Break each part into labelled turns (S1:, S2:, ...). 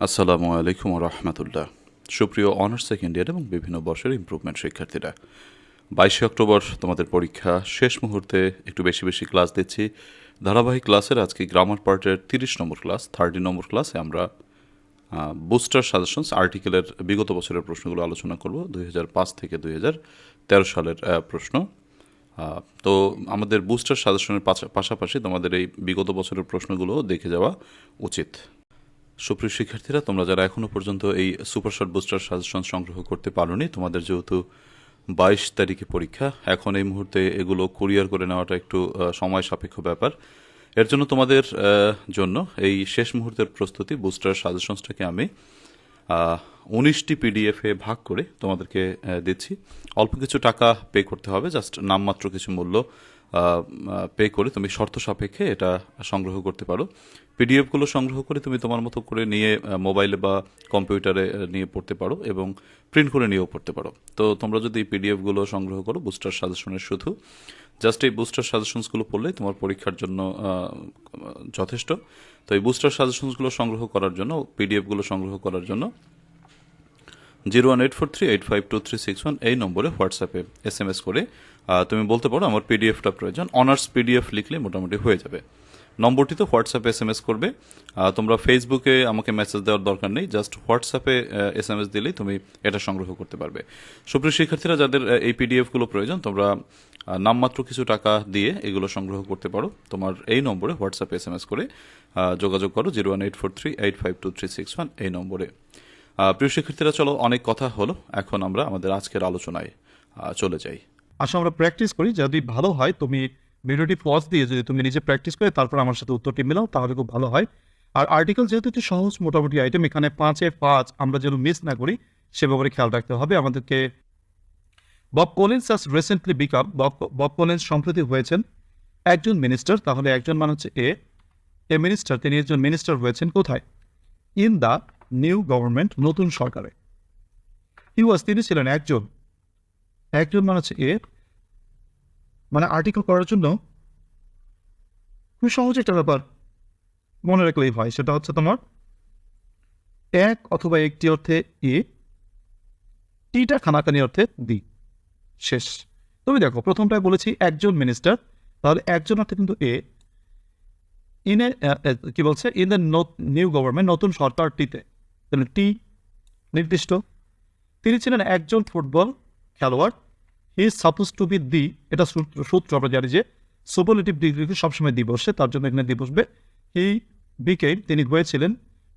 S1: আসসালামু আলাইকুম রহমতুল্লাহ সুপ্রিয় অনার্স সেকেন্ড ইয়ার এবং বিভিন্ন বর্ষের ইমপ্রুভমেন্ট শিক্ষার্থীরা, বাইশে অক্টোবর তোমাদের পরীক্ষা শেষ মুহূর্তে একটু বেশি বেশি ক্লাস দিচ্ছি। ধারাবাহিক ক্লাসের আজকে গ্রামার পার্টের তিরিশ নম্বর ক্লাস থার্টি নম্বর ক্লাসে আমরা বুস্টার সাজেশনস আর্টিকেলের বিগত বছরের প্রশ্নগুলো আলোচনা করব, দুই হাজার পাঁচ থেকে দুই হাজার তেরো সালের প্রশ্ন। তো আমাদের বুস্টার সাজেশনের পাশা- পাশাপাশি তোমাদের এই বিগত বছরের প্রশ্নগুলো দেখে যাওয়া উচিত। সুপ্রিয় শিক্ষার্থীরা, তোমরা যারা এখনও পর্যন্ত এই সুপার বুস্টার সাজেশন সংগ্রহ করতে পারোনি, তোমাদের যেহেতু বাইশ তারিখে পরীক্ষা, এখন এই মুহূর্তে এগুলো কুরিয়ার করে নেওয়াটা একটু সময় সাপেক্ষ ব্যাপার। এর জন্য তোমাদের জন্য এই শেষ মুহূর্তের প্রস্তুতি, বুস্টার সাজেশনসটাকে আমি উনিশটি পিডিএফে ভাগ করে তোমাদেরকে দিচ্ছি। অল্প কিছু টাকা পে করতে হবে, জাস্ট নামমাত্র কিছু মূল্য পে করে তুমি শর্ত সাপেক্ষে এটা সংগ্রহ করতে পারো। পিডিএফগুলো সংগ্রহ করে তুমি তোমার মতো করে নিয়ে মোবাইলে বা কম্পিউটারে নিয়ে পড়তে পারো এবং প্রিন্ট করে নিয়েও পড়তে পারো। তো তোমরা যদি পিডিএফগুলো সংগ্রহ করো বুস্টার সাজেশনের শুধু জাস্ট এই বুস্টার সাজেশনসগুলো পড়লেই তোমার পরীক্ষার জন্য যথেষ্ট। তো এই বুস্টার সাজেশনসগুলো সংগ্রহ করার জন্য পিডিএফগুলো সংগ্রহ করার জন্য zero one eight four three eight five two three six one এই নম্বরে হোয়াটসঅ্যাপে এস এম এস করে তুমি বলতে পারো আমার পিডিএফটা প্রয়োজন। অনার্স পিডিএফ লিখলে মোটামুটি হয়ে যাবে। নম্বরটিতে হোয়াটসঅ্যাপে এস এম এস করবে। তোমরা ফেসবুকে আমাকে মেসেজ দেওয়ার দরকার নেই। জাস্ট হোয়াটসঅ্যাপে এস এম এস দিলেই তুমি এটা সংগ্রহ করতে পারবে। সুপ্রিয় শিক্ষার্থীরা, যাদের এই পিডিএফগুলো প্রয়োজন, তোমরা নামমাত্র কিছু টাকা দিয়ে এগুলো সংগ্রহ করতে পারো। তোমার এই নম্বরে হোয়াটসঅ্যাপে এস এম এস করে যোগাযোগ করো zero one eight four three eight five two three six one এই নম্বরে। প্রিয় শিক্ষার্থীরা, চলো অনেক কথা হলো। এখন আমরা আমাদের আজকের আলোচনায় চলে যাই।
S2: আসলে আমরা প্র্যাকটিস করি। যদি ভালো হয়, তুমি ভিডিওটি পজ দিয়ে যদি তুমি নিজে প্র্যাকটিস করে তারপর আমার সাথে উত্তরটি মিলাও, তাহলে খুব ভালো হয়। আর আর্টিকেল যেহেতু একটি সহজ মোটামুটি আইটেম এখানে পাঁচে পাঁচ আমরা যেন মিস না করি, সে ব্যাপারে খেয়াল রাখতে হবে। আমাদেরকে Bob Collins as recently became Bob Collins সম্প্রতি হয়েছেন একজন মিনিস্টার তাহলে একজন মানে হচ্ছে এ। এ মিনিস্টার তিনি একজন মিনিস্টার হয়েছেন কোথায়? ইন দ্য নিউ গভর্নমেন্ট নতুন সরকারে। হি ওয়াজ তিনি ছিলেন একজন একজন মানে হচ্ছে এ মানে আর্টিকেল করার জন্য খুব সহজ একটা ব্যাপার মনে রাখলেই হয়, সেটা হচ্ছে তোমার এক অথবা একটি অর্থে এ টিটা খানাকানি অর্থে দি, শেষ। তুমি দেখো, প্রথমটায় বলেছি একজন মিনিস্টার তাহলে একজন অর্থে কিন্তু এ ইন এ কি বলছে? ইন দ্য নিউ গভর্নমেন্ট নতুন সরকারটিতে, তাহলে টি, নির্দিষ্ট। তিনি ছিলেন একজন ফুটবল খেলোয়াড় he is suppose to be the, এটা সূত্র আমরা জানি যে সুপারলেটিভ ডিগ্রিকে সবসময় দি বসে, তার জন্য এখানে দি বসবে। হি বিকেম, তিনি হয়েছিলেন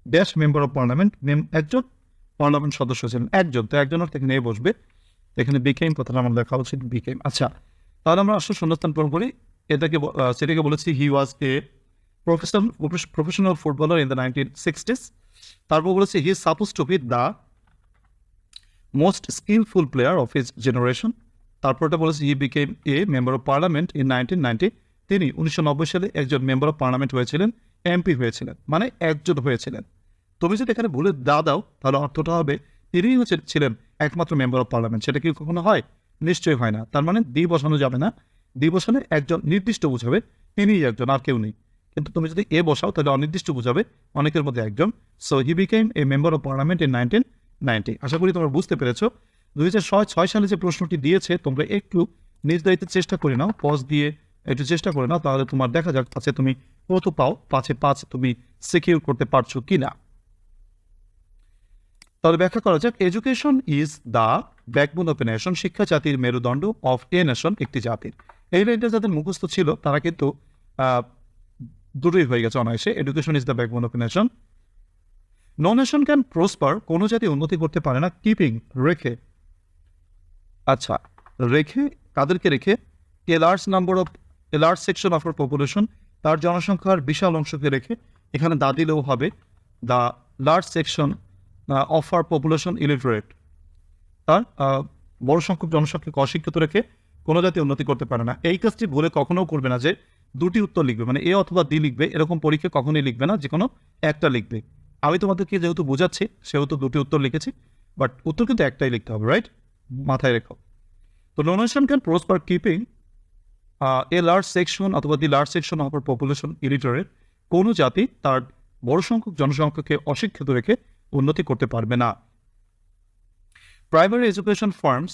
S2: ড্যাশ মেম্বার অফ পার্লামেন্ট একজন পার্লামেন্ট সদস্য ছিলেন, একজন। তো একজন অর্থ এখানে বসবে। এখানে বিকেম, কথাটা আমার লেখা উচিত, বিকেম। আচ্ছা তাহলে আমরা আসলে শূন্যস্থান পূরণ করি। এটাকে সেটাকে বলেছি he was a professional professional footballer in the nineteen sixties. তারপর বলেছি he suppose to be the most skillful player of his generation তারপরটা বলেছে he became a member of parliament in nineteen ninety তিনি উনিশশো নব্বই সালে একজন মেম্বার অফ পার্লামেন্ট হয়েছিলেন এমপি হয়েছিলেন মানে একজন হয়েছিলেন। তুমি যদি এখানে ভুলে দা দাও তাহলে অর্থটা হবে তিনিই হচ্ছে, ছিলেন একমাত্র মেম্বার অফ পার্লামেন্ট সেটা কি কখনো হয়? নিশ্চয়ই হয় না। তার মানে দি বসানো যাবে না। দি বসালে একজন নির্দিষ্ট বোঝাবে, তিনিই একজন, আর কেউ নেই। কিন্তু তুমি যদি এ বসাও, তাহলে অনির্দিষ্ট বোঝাবে, অনেকের মধ্যে একজন। So he became a member of parliament in nineteen ninety. আশা করি তোমরা বুঝতে পেরেছ। দুই হাজার ছয় সালে যে প্রশ্নটি দিয়েছে, তোমরা একটু নিজ দায়িত্বে চেষ্টা করে নাও পজ দিয়ে একটু চেষ্টা করে নাও, তাহলে তোমার দেখা যাক পাঁচে তুমি কত পাও পাঁচে পাঁচ তুমি সিকিউর করতে পারছ কি না তাহলে ব্যাখ্যা করা যাক education is the backbone of a nation শিক্ষা জাতির মেরুদণ্ড অফ এ নেশন একটি জাতির এই লাইনটা যাদের মুখস্থ ছিল, তারা কিন্তু দুটোই হয়ে গেছে অনায়াসে। Education is the backbone of a nation no nation can prosper কোনো জাতি উন্নতি করতে পারে না কিপিং রেখে। আচ্ছা রেখে, কাদেরকে রেখে? A large number of a large section of our population তার জনসংখ্যার বিশাল অংশকে রেখে, এখানে দা দিলেও হবে the large section of our population illiterate তার বড় সংখ্যক জনসংখ্যাকে অশিক্ষিত রেখে, কোনো জাতি উন্নতি করতে পারে না। এই কাজটি ভুলে কখনোও করবে না যে দুটি উত্তর লিখবে মানে এ অথবা দি লিখবে, এরকম পরীক্ষা কখনোই লিখবে না যে কোনো একটা লিখবে। আমি তোমাদেরকে যেহেতু বোঝাচ্ছি, সেহেতু দুটি উত্তর লিখেছি বাট উত্তর কিন্তু একটাই লিখতে হবে রাইট মাথায় রেখো। তো donation can prosper keeping a large section অথবা the large section of our population illiterate কোনো জাতি তার বড় সংখ্যক জনসংখ্যাকে অশিক্ষিত রেখে উন্নতি করতে পারবে না। Primary education forms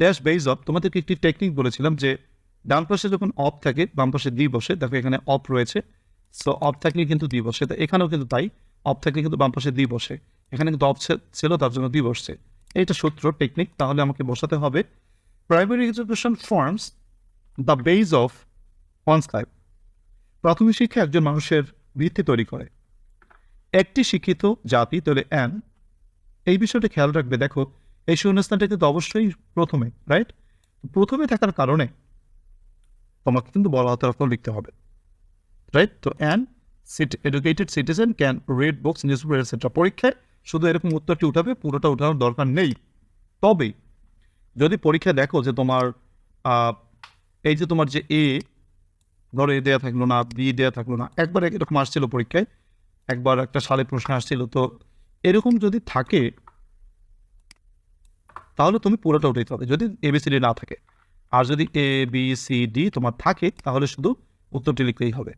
S2: dash base of তোমাদেরকে একটি টেকনিক বলেছিলাম যে ডান পাশে যখন অফ থাকে, বাম পাশে দ্বি বসে, দেখো এখানে অফ রয়েছে। সো অফ থাকলে কিন্তু দ্বি বসে তো এখানেও কিন্তু তাই। অফ থাকলে কিন্তু বাম পাশে দ্বি বসে এখানে কিন্তু অফ ছিল, তার জন্য দ্বি বসছে এইটা সূত্র টেকনিক তাহলে আমাকে বসাতে হবে। Primary education forms the base of life প্রাথমিক শিক্ষা একজন মানুষের ভিত্তি তৈরি করে। একটি শিক্ষিত জাতি, তাহলে অ্যান এই বিষয়টা খেয়াল রাখবে। দেখো, এই শূন্যস্থানটা কিন্তু অবশ্যই প্রথমে রাইট প্রথমে থাকার কারণে তোমাকে কিন্তু বলা অক্ষর লিখতে হবে। রাইট তো and sit educated citizen can read books news etcetera পরীক্ষায় শুধু এরকম উত্তরটি উঠাবে, পুরোটা উঠানোর দরকার নেই। তবে, যদি পরীক্ষা দেখো যে তোমার এই যে তোমার যে এ ধরো এ দেওয়া থাকল না বি দেওয়া থাকল না, একবার এরকম আসছিল পরীক্ষায়, একবার একটা সালে প্রশ্ন আসছিল, তো এরকম যদি থাকে, তাহলে তুমি পুরোটা উঠাইতে হবে যদি এবিসিডি না থাকে। আর যদি এ বি সি ডি তোমার থাকে, তাহলে শুধু উত্তরটি লিখতেই হবে।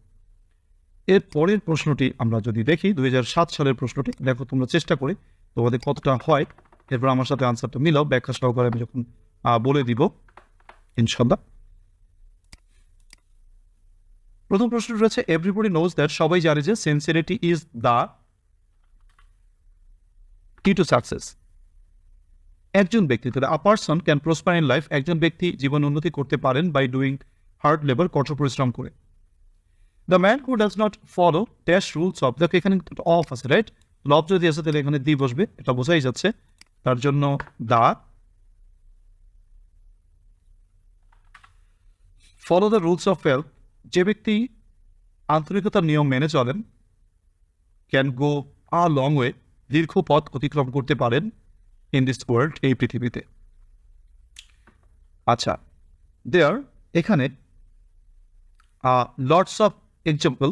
S2: এর পরের প্রশ্নটি আমরা যদি দেখি, দুই হাজার সাত সালের প্রশ্নটি, দেখো তোমরা চেষ্টা করে তোমাদের কতটা হয়। এরপর আমার সাথে আনসারটা মিলাও, ব্যাখ্যা সহকারে আমি যখন বলে দিব ইনশাল্লাহ প্রথম প্রশ্নটি রয়েছে এভরিবডি নোজ দ্যাট সবাই জানে যে sincerity is the key to success একজন ব্যক্তি, তাহলে a person can prosper in life একজন ব্যক্তি জীবন উন্নতি করতে পারেন বাই ডুইং হার্ড লেবার কঠোর পরিশ্রম করে। The man who does not follow dash rules of দেখো এখানে অফ আছে রাইট লব যদি আছে, তাহলে এখানে দি বসবে, এটা বোঝাই যাচ্ছে। তার জন্য the follow the rules of health যে ব্যক্তি আন্তরিকতার নিয়ম মেনে চলেন can go a long way দীর্ঘ পথ অতিক্রম করতে পারেন ইন দিস ওয়ার্ল্ড এই পৃথিবীতে। আচ্ছা দেয়ার এখানে lots of example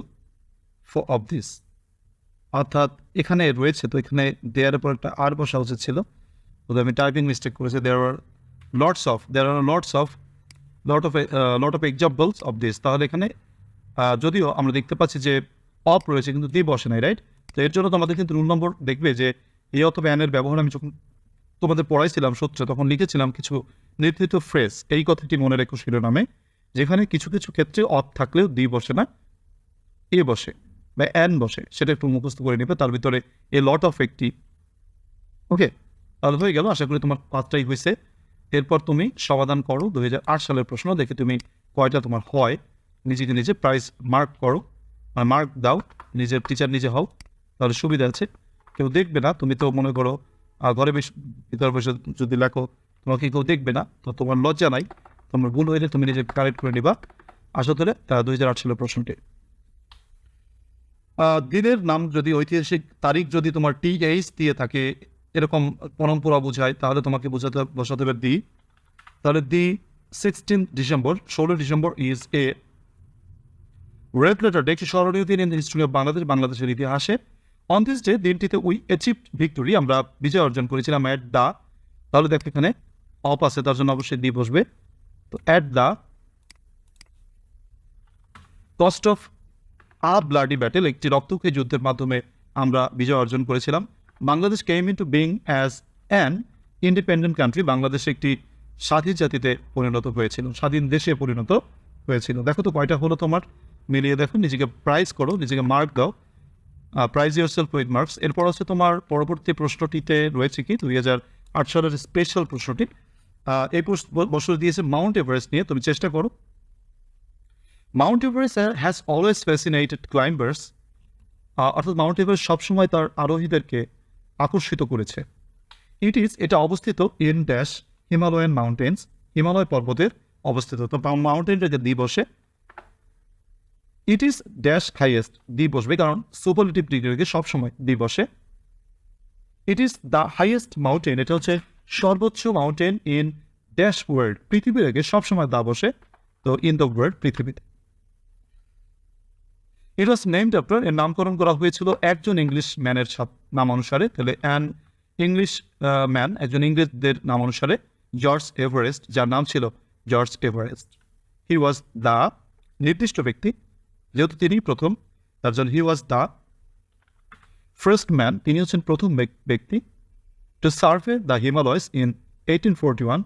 S2: for of this অর্থাৎ এখানে রয়েছে, তো এখানে দেয়ার উপর একটা আর বসা উচিত ছিল। তো আমি টাইপিং মিস্টেক করেছি। There are lots of there are lots of lot of lot of examples of this তাহলে এখানে যদিও আমরা দেখতে পাচ্ছি যে অফ রয়েছে, কিন্তু দি বসে নাই রাইট তো এর জন্য তোমাদের কিন্তু রুল নম্বর দেখবে যে এই অথবা অ্যানের ব্যবহার আমি যখন তোমাদের পড়াইছিলাম সত্য তখন লিখেছিলাম কিছু নির্ধারিত ফ্রেজ এই কথাটি মনে রেখো শিরোনামে, যেখানে কিছু কিছু ক্ষেত্রে অফ থাকলেও দি বসে না। এ বসে বা অ্যান বসে, সেটা একটু মুখস্থ করে নেবে, তার ভিতরে এ লট অফ একটি ওকে তাহলে হয়ে গেল, আশা করি তোমার পাঁচটাই হয়েছে। এরপর তুমি সমাধান করো দু হাজার আট সালের প্রশ্ন, দেখে তুমি কয়টা তোমার হয়। নিজেকে নিজে প্রাইজ মার্ক করো মার্ক দাও, নিজের টিচার নিজে হও, তাহলে সুবিধা আছে। কেউ দেখবে না, তুমি তো মনে করো ঘরে বেশ ভিতরে বসে যদি লেখো, তোমাকে কেউ দেখবে না, তো তোমার লজ্জা নাই, তোমার ভুল হইলে তুমি নিজে কারেক্ট করে নিবা। আসলে দুই হাজার আট সালের প্রশ্নটি দিনের নাম যদি, ঐতিহাসিক তারিখ যদি তোমার টি এইচ দিয়ে থাকে, এরকম পরম্পরা বোঝায়, তাহলে তোমাকে বোঝাতে, বসাতে হবে দি তাহলে দি সিক্সটিন ডিসেম্বর ষোলো December is a red letter day একটি স্মরণীয় দিন ইন হিস্ট্রি অফ বাংলাদেশ বাংলাদেশের ইতিহাসে। অন দিস ডে দিনটিতে উই অ্যাচিভ ভিক্টোরি আমরা বিজয় অর্জন করেছিলাম অ্যাট দা তাহলে দেখো এখানে, অপ আছে, তার জন্য অবশ্যই দি বসবে। তো at the cost of a bloody battle একটি রক্তক্ষয়ী যুদ্ধের মাধ্যমে আমরা বিজয় অর্জন করেছিলাম। Bangladesh came in to being as an independent country Bangladesh একটি স্বাধীন জাতিতে পরিণত হয়েছিল, স্বাধীন দেশে পরিণত হয়েছিল। দেখো তো কয়টা হলো তোমার, মিলিয়ে দেখো, নিজেকে প্রাইজ করো, নিজেকে মার্ক দাও। Prize your self with marks এরপর হচ্ছে তোমার পরবর্তী প্রশ্নটিতে রয়েছে কি, দুই হাজার আট সালের স্পেশাল প্রশ্নটি। এই প্রশ্ন- বছর দিয়েছে মাউন্ট এভারেস্ট নিয়ে, তুমি চেষ্টা করো। Mount Everest has always fascinated climbers অর্থাৎ মাউন্ট এভারেস্ট সবসময় তার আরোহীদেরকে আকর্ষিত করেছে। ইট ইজ এটা অবস্থিত in dash Himalayan mountains Himalaya পর্বতের অবস্থিত। তো মাউন্টেনটাকে দ্বি বসে ইট ইজ ড্যাশ হাইয়েস্ট দ্বি বসবে, কারণ সুপারলেটিভ ডিগ্রিকে সবসময় দ্বি বসে। It is the highest mountain এটা হচ্ছে সর্বোচ্চ মাউন্টেন ইন ড্যাশ ওয়ার্ল্ড পৃথিবীর আগে সবসময় দা বসে, তো ইন দ্য ওয়ার্ল্ড পৃথিবীতে। ইট ওয়াজ নেমড আফটার এর নামকরণ করা হয়েছিল একজন ইংলিশ ম্যানের নাম অনুসারে তাহলে অ্যান ইংলিশ ম্যান একজন ইংরেজদের নাম অনুসারে জর্জ এভারেস্ট যার নাম ছিল George Everest he was the নির্দিষ্ট ব্যক্তি, যেহেতু তিনি প্রথম, তার জন্য he was the first man তিনি হচ্ছেন প্রথম ব্যক্তি to survey the Himalayas in eighteen forty one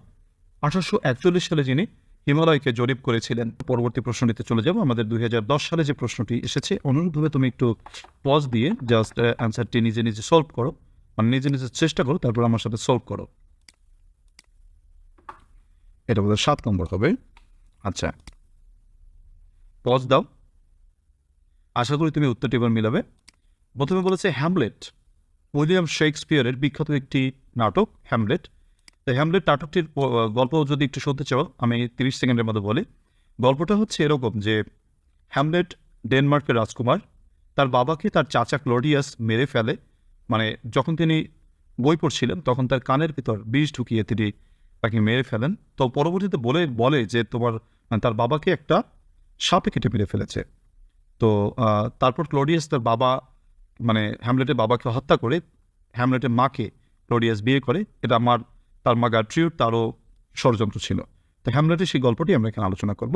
S2: আঠারোশো একচল্লিশ সালে যিনি হিমালয়কে জরিপ করেছিলেন। পরবর্তী প্রশ্নটিতে চলে যাব। আমাদের দুই হাজার দশ সালে যে প্রশ্নটি এসেছে, অনুরূপভাবে তুমি একটু পজ দিয়ে জাস্ট অ্যান্সারটি নিজে নিজে সলভ করো। মানে নিজে নিজে চেষ্টা করো, তারপর আমার সাথে সলভ করো। এটা বোধহয় সাত নম্বর হবে। আচ্ছা। পজ দাও। আশা করি তুমি উত্তরটি এবার মিলাবে। প্রথমে বলেছে হ্যামলেট উইলিয়াম শেক্সপিয়ারের বিখ্যাত একটি নাটক হ্যামলেট তো হ্যামলেট নাটকটির গল্প যদি একটু শুনতে চাও, আমি তিরিশ সেকেন্ডের মধ্যে বলি। গল্পটা হচ্ছে এরকম যে হ্যামলেট ডেনমার্কের রাজকুমার, তার বাবাকে তার চাচা ক্লোডিয়াস মেরে ফেলে। মানে যখন তিনি বই পড়ছিলেন, তখন তার কানের ভিতর বিষ ঢুকিয়ে তিনি তাকে মেরে ফেলেন। তো পরবর্তীতে বলে বলে যে, তোমার মানে তার বাবাকে একটা সাপে কেটে মেরে ফেলেছে। তো তারপর ক্লোডিয়াস তার বাবা মানে হ্যামলেটের বাবাকে হত্যা করে হ্যামলেটের মাকে ক্লোডিয়াস বিয়ে করে। এটা আমার তার মা গাট্রিউর তারও ষড়যন্ত্র ছিল। তো হ্যামলেটের সেই গল্পটি আমরা এখানে আলোচনা করব।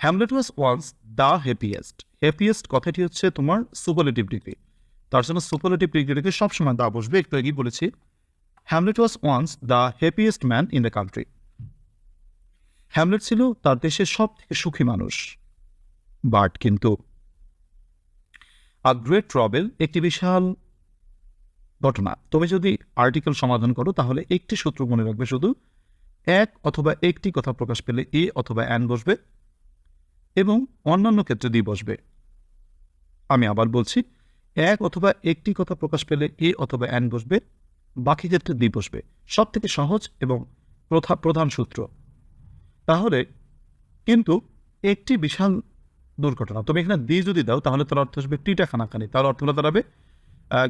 S2: Hamlet was once the happiest happiest কথাটি হচ্ছে তোমার সুপারলেটিভ ডিগ্রি তার জন্য সুপারলেটিভ ডিগ্রিটাকে সবসময় দা বসবে। একটু এগিয়ে বলেছি, Hamlet was once the happiest man in the country Hamlet ছিল তার দেশের সব থেকে সুখী মানুষ। বাট কিন্তু আ গ্রেট ট্রবেল একটি বিশাল ঘটনা। তবে যদি আর্টিকেল সমাধান করো, তাহলে একটি সূত্র মনে রাখবে শুধু এক অথবা একটি কথা প্রকাশ পেলে এ অথবা অ্যান বসবে এবং অন্যান্য ক্ষেত্রে দিয়ে বসবে। আমি আবার বলছি, এক অথবা একটি কথা প্রকাশ পেলে এ অথবা অ্যান বসবে, বাকি ক্ষেত্রে দ্বি বসবে। সব থেকে সহজ এবং প্রথা প্রধান সূত্র। তাহলে কিন্তু একটি বিশাল দুর্ঘটনা। তুমি এখানে দি যদি দাও, তাহলে তার অর্থ আসবে টিটা খানাখানি। তার অর্থ হলো দাঁড়াবে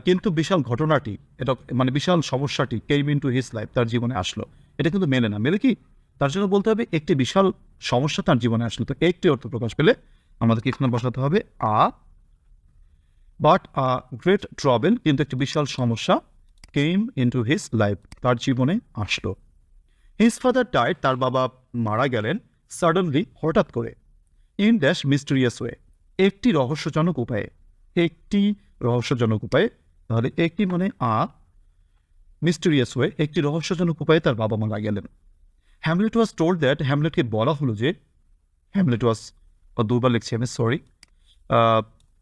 S2: কিন্তু বিশাল ঘটনাটি, এটা মানে বিশাল সমস্যাটি came in to his life তার জীবনে আসলো। এটা কিন্তু মেলে না। মেলে কি? তার জন্য বলতে হবে, একটি বিশাল সমস্যা তার জীবনে আসলো। তো একটি অর্থ প্রকাশ পেলে আমাদেরকে এখানে বসাতে হবে, আ বাট আ গ্রেট ট্রবেল কিন্তু একটি বিশাল সমস্যা came in to his life তার জীবনে আসলো। হিজ ফাদার ডাইড তার বাবা মারা গেলেন সাডেনলি হঠাৎ করে ইন ড্যাশ মিস্টেরিয়াস ওয়ে একটি রহস্যজনক উপায়ে, একটি রহস্যজনক উপায়ে, তাহলে একটি মানে আ মিস্টেরিয়াস ওয়ে একটি রহস্যজনক উপায়ে তার বাবা মারা গেলেন হ্যামলেট ওয়াজ টোল্ড দ্যাট হ্যামলেটকে বলা হলো যে হ্যামলেট ওয়াজ দুবার লিখছি আমি sorry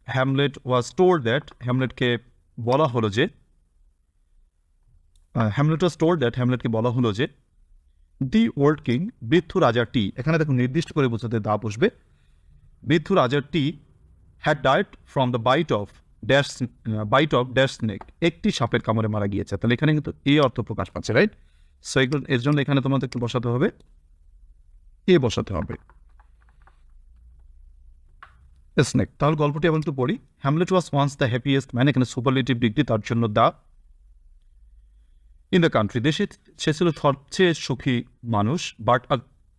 S2: Hamlet was told that হ্যামলেটকে বলা হলো যে হ্যামলেট ওয়াজ টোল্ড দ্যাট হ্যামলেটকে বলা হলো যে দি ওল্ড কিং বৃদ্ধ রাজাটি এখানে দেখো নির্দিষ্ট করে বোঝাতে দা বসবে, বৃদ্ধ রাজাটি had died from the bite of dash bite of dash snake একটি সাপের কামড়ে মারা গিয়েছে। তাহলে এখানে কিন্তু এই অর্থ প্রকাশ পাচ্ছে রাইট সো এগুলো, এর জন্য এখানে তোমাদের একটু বসাতে হবে? এ বসাতে হবে। স্নেক তাহলে গল্পটি আবার একটু পড়ি। Hamlet was once the happiest man এখানে সুপারলেটিভ ডিগ্রি তার জন্য দা ইন দ্য কান্ট্রি দেশে সে ছিল সবচেয়ে সুখী মানুষ but a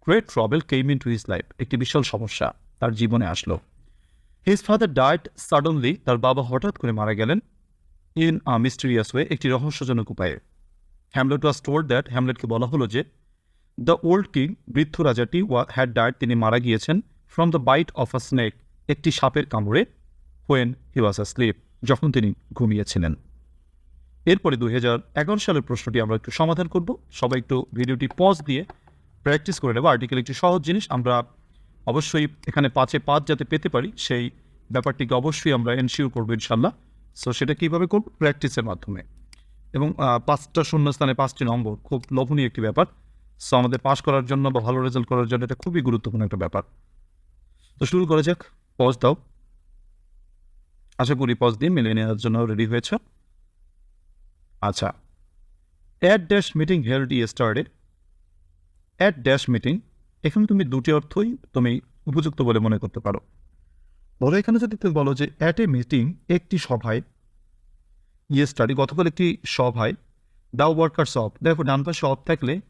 S2: great trouble came in to his life একটি বিশাল সমস্যা তার জীবনে আসলো। হিজ ফাদার ডায়েট সাডনলি তার বাবা হঠাৎ করে মারা গেলেন ইন আ মিস্টেরিয়াস ওয়ে একটি রহস্যজনক উপায়ে। হ্যামলেট ওয়াজ টোল্ড দ্যাট হ্যামলেটকে বলা হলো যে দ্য ওল্ড কিং বৃদ্ধ রাজাটি ওয়া হ্যাড ডায়েট তিনি মারা গিয়েছেন from the bite of a snake একটি সাপের কামড়ে when he was a slip যখন তিনি ঘুমিয়েছিলেন। এরপরে দুই হাজার এগারো সালের প্রশ্নটি আমরা একটু সমাধান করব। সবাই একটু ভিডিওটি পজ দিয়ে প্র্যাকটিস করে নেব। আর্টিকেল একটি সহজ জিনিস, আমরা অবশ্যই এখানে পাঁচে পাঁচ যাতে পেতে পারি, সেই ব্যাপারটিকে অবশ্যই আমরা এনশিওর করব ইনশাল্লাহ সো সেটা কীভাবে করব? প্র্যাকটিসের মাধ্যমে। এবং পাঁচটা শূন্যস্থানে পাঁচটি নম্বর খুব লোভনীয় একটি ব্যাপার। সো আমাদের পাস করার জন্য বা ভালো রেজাল্ট করার জন্য এটা খুবই গুরুত্বপূর্ণ একটা ব্যাপার। তো শুরু করা যাক। পজ দাও। আশা করি পজ দিয়ে মিলিয়ে নেওয়ার জন্য রেডি হয়েছে। আচ্ছা। At dash meeting held yesterday at dash meeting এখানে তুমি দুটি অর্থই তুমি উপযুক্ত বলে মনে করতে পারো। ধরো এখানে যদি তুমি বলো যে অ্যাট এ মিটিং একটি সভায় ইয়ে স্টাডি গতকাল একটি সভায় দ্য ওয়ার্কার্স অফ দেখো, ডান পাশে অফ থাকলে,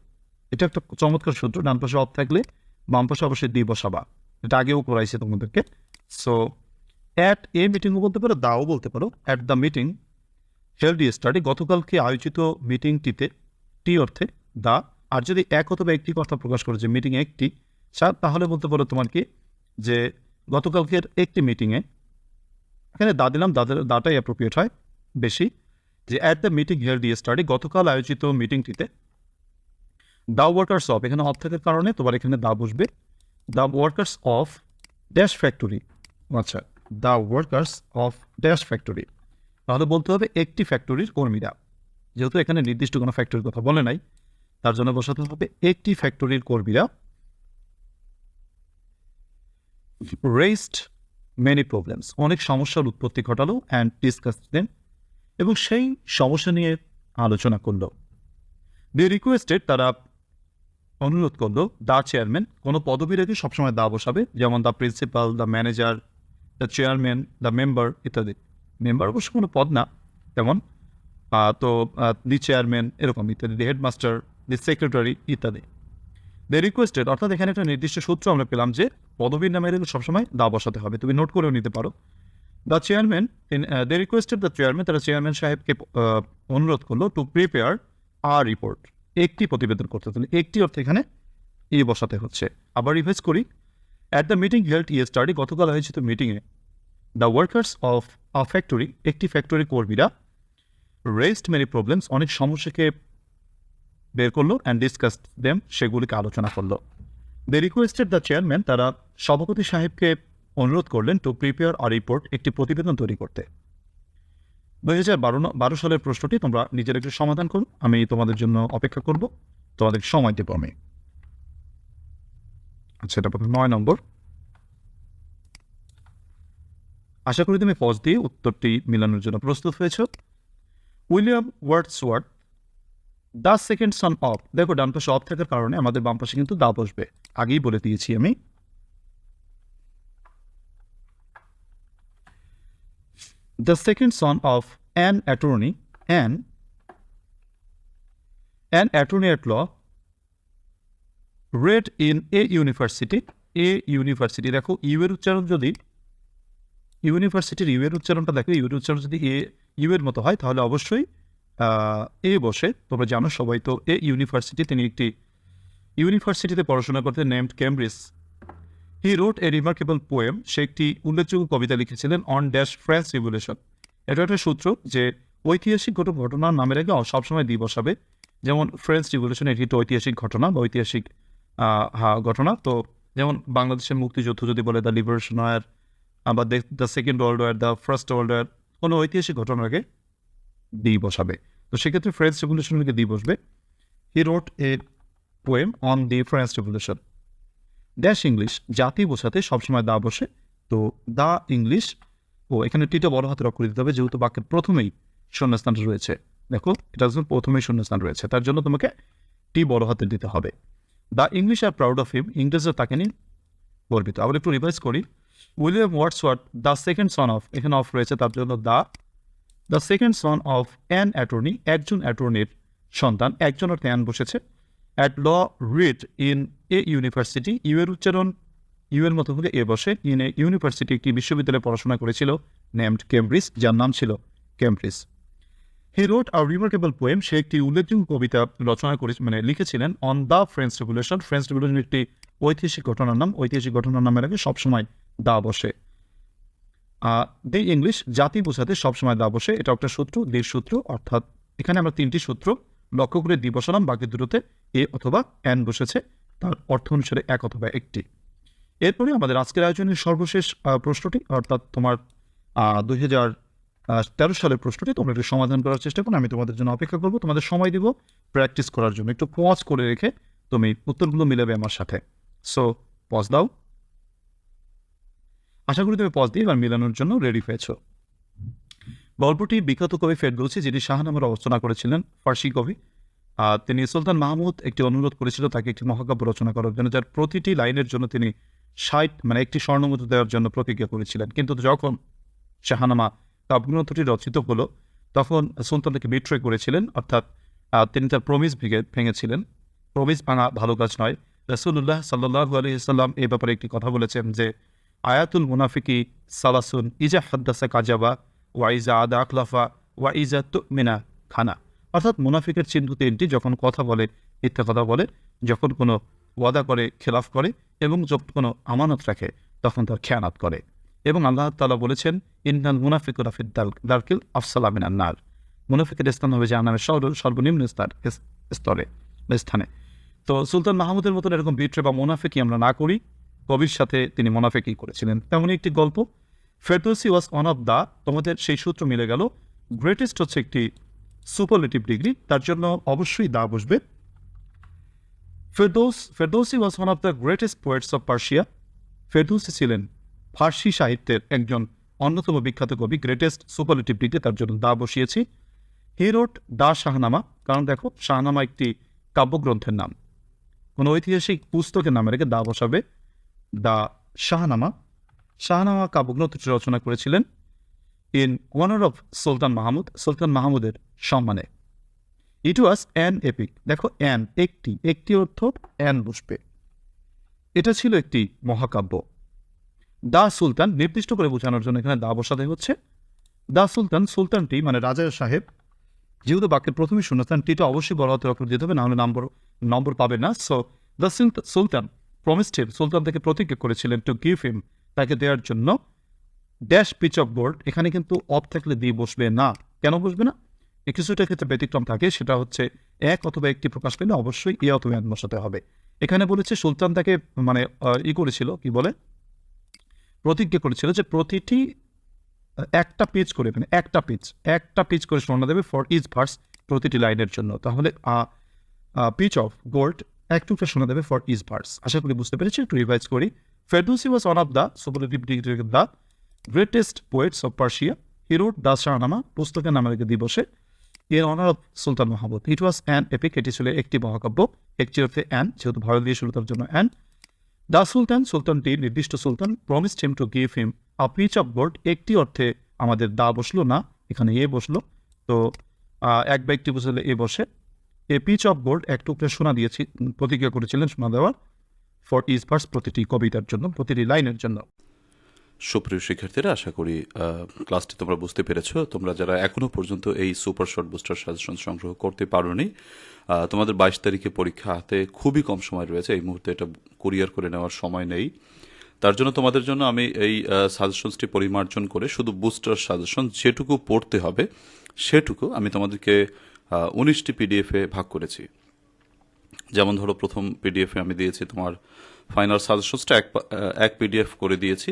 S2: এটা একটা চমৎকার সূত্র, ডান পাশে অফ থাকলে, বাম পাশে অবশ্যই দিয়ে বসাবা। এটা আগেও করাইছে তোমাদেরকে। সো অ্যাট এ মিটিংও বলতে পারো দাও বলতে পারো। At the meeting held yesterday গতকালকে আয়োজিত মিটিংটিতে টি অর্থে দা আর যদি এক অথবা একটি কথা প্রকাশ করে যে একটি সা- তাহলে বলতে পারো তোমার কি? যে গতকালকের একটি মিটিংয়ে এখানে দা দিলাম দাদের দাটাই অ্যাপ্রোপ্রিয়েট হয়, বেশি, যে at the meeting held yesterday গতকাল আয়োজিত মিটিংটিতে দা ওয়ার্কার্স অফ এখানে অফ থাকার কারণে তোমার এখানে দা বসবে the workers of dash factory আচ্ছা the workers of dash factory তাহলে বলতে হবে একটি ফ্যাক্টরির কর্মীরা, যেহেতু এখানে নির্দিষ্ট কোনো ফ্যাক্টরির কথা বলে নাই তার জন্য বসাতে হবে একটি ফ্যাক্টরির কর্মীরা রেস্ট মেনি প্রবলেমস অনেক সমস্যার উৎপত্তি ঘটালো অ্যান্ড ডিসকাস দেন এবং সেই সমস্যা নিয়ে আলোচনা করল। দি রিকোয়েস্টেড তারা অনুরোধ করল দ্য চেয়ারম্যান, কোনো পদবীর আগে সবসময় দা বসাবে, যেমন the principal the manager the chairman the member ইত্যাদি। মেম্বার অবশ্য কোনো পদ না, তেমন তো দি চেয়ারম্যান এরকম ইত্যাদি, দি হেডমাস্টার দি সেক্রেটারি ইত্যাদি। দে রিকোয়েস্টেড অর্থাৎ এখানে একটা নির্দিষ্ট সূত্র আমরা পেলাম যে পদবীর নামের সবসময় দা বসাতে হবে। তুমি নোট করেও নিতে পারো। The chairman they requested the chairman তারা চেয়ারম্যান সাহেবকে অনুরোধ করল টু প্রিপেয়ার আর রিপোর্ট একটি প্রতিবেদন করতে। তাহলে একটি অর্থ এখানে ই বসাতে হচ্ছে। আবার রিভাইজ করি। At the meeting held yesterday গতকাল আয়োজিত মিটিংয়ে the workers of a factory একটি ফ্যাক্টরি কর্মীরা রেস্ট মেনি প্রবলেমস অনেক সমস্যাকে বের করল অ্যান্ড ডিসকাস দেম সেগুলিকে আলোচনা করল। দে রিকোয়েস্টেড দ্য চেয়ারম্যান তারা সভাপতি সাহেবকে অনুরোধ করলেন টু প্রিপেয়ার আর রিপোর্ট একটি প্রতিবেদন তৈরি করতে। দুই হাজার বারো বারো সালের প্রশ্নটি তোমরা নিজের একটু সমাধান করো, আমি তোমাদের জন্য অপেক্ষা করব, তোমাদের সময় দেবো আমি। আচ্ছা এটা প্রথম নয় নম্বর। আশা করি তুমি পজ দিয়ে উত্তরটি মিলানোর জন্য প্রস্তুত হয়েছ। William Wordsworth the second son of. দেখো, ডান পাশে অফ থাকার কারণে আমাদের বাম পাশে কিন্তু দা বসবে। আগেই বলে দিয়েছি আমি। the second son of an attorney an an attorney at law, read in a university a university দেখো, ইউ এর উচ্চারণ যদি, ইউনিভার্সিটির ইউ এর উচ্চারণটা দেখো, ইউ এর উচ্চারণ যদি এ, ইউ এর মতো হয়, তাহলে অবশ্যই এ বসে, তোমরা জানো সবাই তো এ ইউনিভার্সিটি তিনি একটি ইউনিভার্সিটিতে পড়াশোনা করতে named Cambridge he wrote a remarkable poem সে একটি উল্লেখযোগ্য কবিতা লিখেছিলেন অন ড্যাশ ফ্রেন্স রিভলিউশন এটা একটা সূত্র যে ঐতিহাসিক কোনো ঘটনার নামের আগে সবসময় দিয়ে বসাবে যেমন ফ্রেঞ্চ রিভলিউশন এটি একটি ঐতিহাসিক ঘটনা বা ঐতিহাসিক ঘটনা। তো যেমন বাংলাদেশের মুক্তিযুদ্ধ যদি বলে দ্য লিবারেশন ওয়ার আবার the second world war the first world war কোনো ঐতিহাসিক ঘটনার দিয়ে বসাবে। তো সেক্ষেত্রে ফ্রেঞ্চ রেভলিউশনকে দিয়ে বসবে। He wrote a poem on the French revolution dash English জাতি বোঝাতে সবসময় দা বসে। তো দা ইংলিশ ও এখানে টিটা বড় হাতে রক্ষ দিতে হবে, যেহেতু বাক্যের প্রথমেই শূন্যস্থান রয়েছে। দেখো, এটা যখন প্রথমেই শূন্যস্থান রয়েছে। তার জন্য তোমাকে টি বড় হাতে দিতে হবে। The English are proud of him ইংরেজরা তাকে নিয়ে গর্বিত। আবার একটু রিভাইজ করি। William Wordsworth the second son of এখানে অফ রয়েছে, তার জন্য the the second son of an attorney একজন অ্যাটর্নির সন্তান একজন অর্থে অ্যান বসেছে at law read in a university U এর উচ্চারণ ইউ এর মতো হলে এ বসে ইন এ ইউনিভার্সিটি একটি বিশ্ববিদ্যালয়ে পড়াশোনা করেছিল নেমড কেমব্রিজ যার নাম ছিল Cambridge he wrote a remarkable poem সে একটি উল্লেখযোগ্য কবিতা রচনা করে মানে লিখেছিলেন on the French revolution French revolution একটি ঐতিহাসিক ঘটনার নাম, ঐতিহাসিক ঘটনার নামের আগে সবসময় দা বসে। দি ইংলিশ জাতি বোঝাতে সবসময় দা বসে। এটা একটা সূত্র দের সূত্র, অর্থাৎ এখানে আমরা তিনটি সূত্র লক্ষ্য করে দি বসালাম, বাকি দুটোতে এ অথবা অ্যান বসেছে, তার অর্থ অনুসারে এক অথবা একটি। এরপরে আমাদের আজকের আয়োজনের সর্বশেষ প্রশ্নটি, অর্থাৎ তোমার দুই হাজার তেরো সালের প্রশ্নটি, তোমরা একটু সমাধান করার চেষ্টা করো, আমি তোমাদের জন্য অপেক্ষা করব। তোমাদের সময় দিব প্র্যাকটিস করার জন্য। একটু পজ করে রেখে তুমি উত্তরগুলো মিলাবে আমার সাথে। সো পজ দাও। আশা করি তুমি পজ দিয়ে এবার মিলানোর জন্য রেডি হয়েছো। গল্পটি বিখ্যাত কবি ফেরদৌসি যিনি শাহনামের রচনা করেছিলেন ফার্সি কবি। আহ, তিনি সুলতান মাহমুদ একটি অনুরোধ করেছিল তাকে একটি মহাকাব্য রচনা করার জন্য যার প্রতিটি লাইনের জন্য তিনি ষাট মানে একটি স্বর্ণমুদ্রা দেওয়ার জন্য প্রতিজ্ঞা করেছিলেন। কিন্তু যখন শাহানামা কাব্যগ্রন্থটি রচিত হলো তখন সুলতান তাকে বিট্রয় করেছিলেন অর্থাৎ তিনি তার প্রমিস ভেঙে ভেঙেছিলেন। প্রমিস ভাঙা ভালো কাজ নয়। রসুল্লাহ সাল্লাহ আলহিসাল্লাম এই ব্যাপারে একটি কথা বলেছেন যে আয়াতুল মুনাফিকি সালাসুন, ইজা হাদ্দাসা কাজাবা, ওয়া ইজা আদা আখলাফা ওয়া ইজা তুমিনা খানা। অর্থাৎ মুনাফিকের চিহ্ন তিনটি, যখন কথা বলে, মিথ্যা কথা বলে, যখন কোনো ওয়াদা করে, খেলাফ করে, এবং যখন কোনো আমানত রাখে, তখন তার খেয়ানাত করে। এবং আল্লাহ তালা বলেছেন, ইন্নাল মুনাফিক রাফিদ দারকিল আফসালামিন আন্নার মুনাফিকের স্থান হবে জাহান্নামের সর্ব- সর্বনিম্ন স্তর স্তরে স্থানে তো সুলতান মাহমুদের মতন এরকম বিট্রে বা মোনাফিকি আমরা না করি। কবির সাথে তিনি মোনাফিকি করেছিলেন। তেমনই একটি গল্প, Ferdowsi was one of the তোমাদের সেই সূত্র মিলে গেল। গ্রেটেস্ট হচ্ছে একটি সুপারলেটিভ ডিগ্রি তার জন্য অবশ্যই দা বসবে। Ferdous, Ferdowsi was one of the greatest poets of Persia Ferdowsi ছিলেন ফার্সি সাহিত্যের একজন অন্যতম বিখ্যাত কবি, গ্রেটেস্ট সুপারলেটিভ ডিগ্রি তার জন্য দা বসিয়েছি। হিরোট দা শাহনামা, কারণ দেখো, শাহনামা একটি কাব্যগ্রন্থের নাম। কোনো ঐতিহাসিক পুস্তকের নামে রেখে দা বসাবে। দা শাহনামা। শাহনামা কাব্যগ্রন্থটি রচনা করেছিলেন in honour of Sultan Mahmud. সুলতান মাহমুদের সম্মানে। ইট ওয়াজ অ্যান এপিক দেখো অ্যান একটি। একটি অর্থ অ্যান বসবে। এটা ছিল একটি মহাকাব্য। দা সুলতান নির্দিষ্ট করে বোঝানোর জন্য এখানে দা বসাতে হচ্ছে। দা সুলতান সুলতানটি মানে রাজা সাহেব। যেহেতু বাক্যের প্রথমে শূন্যস্থান টিটা অবশ্যই বড় হাতের অক্ষর দিতে হবে নাহলে নম্বর নম্বর পাবে না। So the sultan promised him সুলতান থেকে প্রতিজ্ঞা করেছিলেন টু গিভ হিম তাকে দেওয়ার জন্য। ড্যাশ পিচ অফ বোর্ড এখানে কিন্তু অফ থাকলে দিয়ে বসবে না। কেন বসবে না? কিছুটা ক্ষেত্রে ব্যতিক্রম থাকে, সেটা হচ্ছে এক অথবা একটি প্রকাশ পেলে অবশ্যই এ অথবা এক বসাতে হবে। এখানে বলেছে সুলতান তাকে মানে ই করেছিল, কি বলে? প্রতিজ্ঞা করেছিল যে প্রতিটি একটা পেজ করে মানে একটা পেজ একটা পেজ করে শোনা দেবে ফর ইজ ভার্স প্রতিটি লাইনের জন্য। তাহলে পিচ অফ গোল্ড এক শোনা দেবে ফর ইজ ভার্স আশা করি বুঝতে পেরেছি, একটু রিভাইজ করি। Ferdowsi was one of the superlative degree the greatest poets of Persia he wrote the Shahnameh পুস্তকের নামে রেখে দিবসে এর honour of Sultan Mahmud it was an epic এটি ছিল একটি মহাকাব্য। একটি অর্থে অ্যান যেহেতু ভারত দিয়ে শুরু, তার জন্য অ্যান দা সুলতান সুলতানটি নির্দিষ্ট Sultan promised him to give him a piece of gold একটি অর্থে আমাদের দা বসল না, এখানে এ বসল। তো এক ব্যক্তি বসলে এ বসে। এ পিচ অফ গোল্ড এক টুকরে সোনা দিয়েছি, প্রতিজ্ঞা করেছিলেন সোনা দেওয়ার। ফর ইজ ভার্স প্রতিটি কবিতার জন্য, প্রতিটি লাইনের জন্য।
S1: সুপ্রিয় শিক্ষার্থীরা, আশা করি ক্লাসটি তোমরা বুঝতে পেরেছ। তোমরা যারা এখনও পর্যন্ত এই সুপার শর্ট বুস্টার সাজেশন সংগ্রহ করতে পারোনি তোমাদের বাইশ তারিখে পরীক্ষা হাতে খুবই কম সময় রয়েছে। এই মুহূর্তে এটা কুরিয়ার করে নেওয়ার সময় নেই। তার জন্য তোমাদের জন্য আমি এই সাজেশনসটি পরিমার্জন করে শুধু বুস্টার সাজেশন যেটুকু পড়তে হবে, সেটুকু আমি তোমাদেরকে উনিশটি পিডিএফে ভাগ করেছি। যেমন ধরো, প্রথম পিডিএফে আমি দিয়েছি তোমার ফাইনাল সাজেশনসটা এক এক পিডিএফ করে দিয়েছি।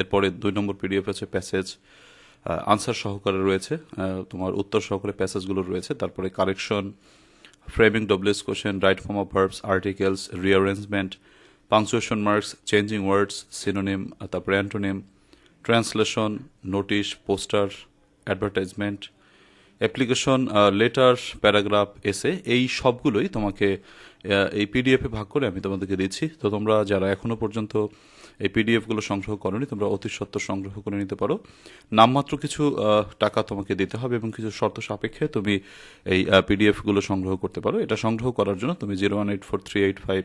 S1: এরপরে দুই নম্বর পিডিএফ আছে প্যাসেজ আনসার সহকারে রয়েছে। তোমার উত্তর সহকারে প্যাসেজগুলো রয়েছে। তারপরে correction framing WS question right form of verbs articles rearrangement punctuation marks changing words synonym তারপরে antonym translation notice poster advertisement application letter paragraph essay এই সবগুলোই তোমাকে এই পিডিএফে ভাগ করে আমি তোমাদেরকে দিচ্ছি। তো তোমরা যারা এখনও পর্যন্ত এই পিডিএফগুলো সংগ্রহ করনি, তোমরা অতি সত্ত্বর সংগ্রহ করে নিতে পারো। নামমাত্র কিছু টাকা তোমাকে দিতে হবে এবং কিছু শর্ত সাপেক্ষে তুমি এই পিডিএফগুলো সংগ্রহ করতে পারো। এটা সংগ্রহ করার জন্য তুমি zero one eight four three eight five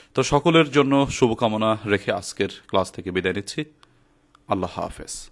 S1: তো সকলের জন্য শুভকামনা রেখে আজকের ক্লাস থেকে বিদায় নিচ্ছি। আল্লাহ হাফেজ।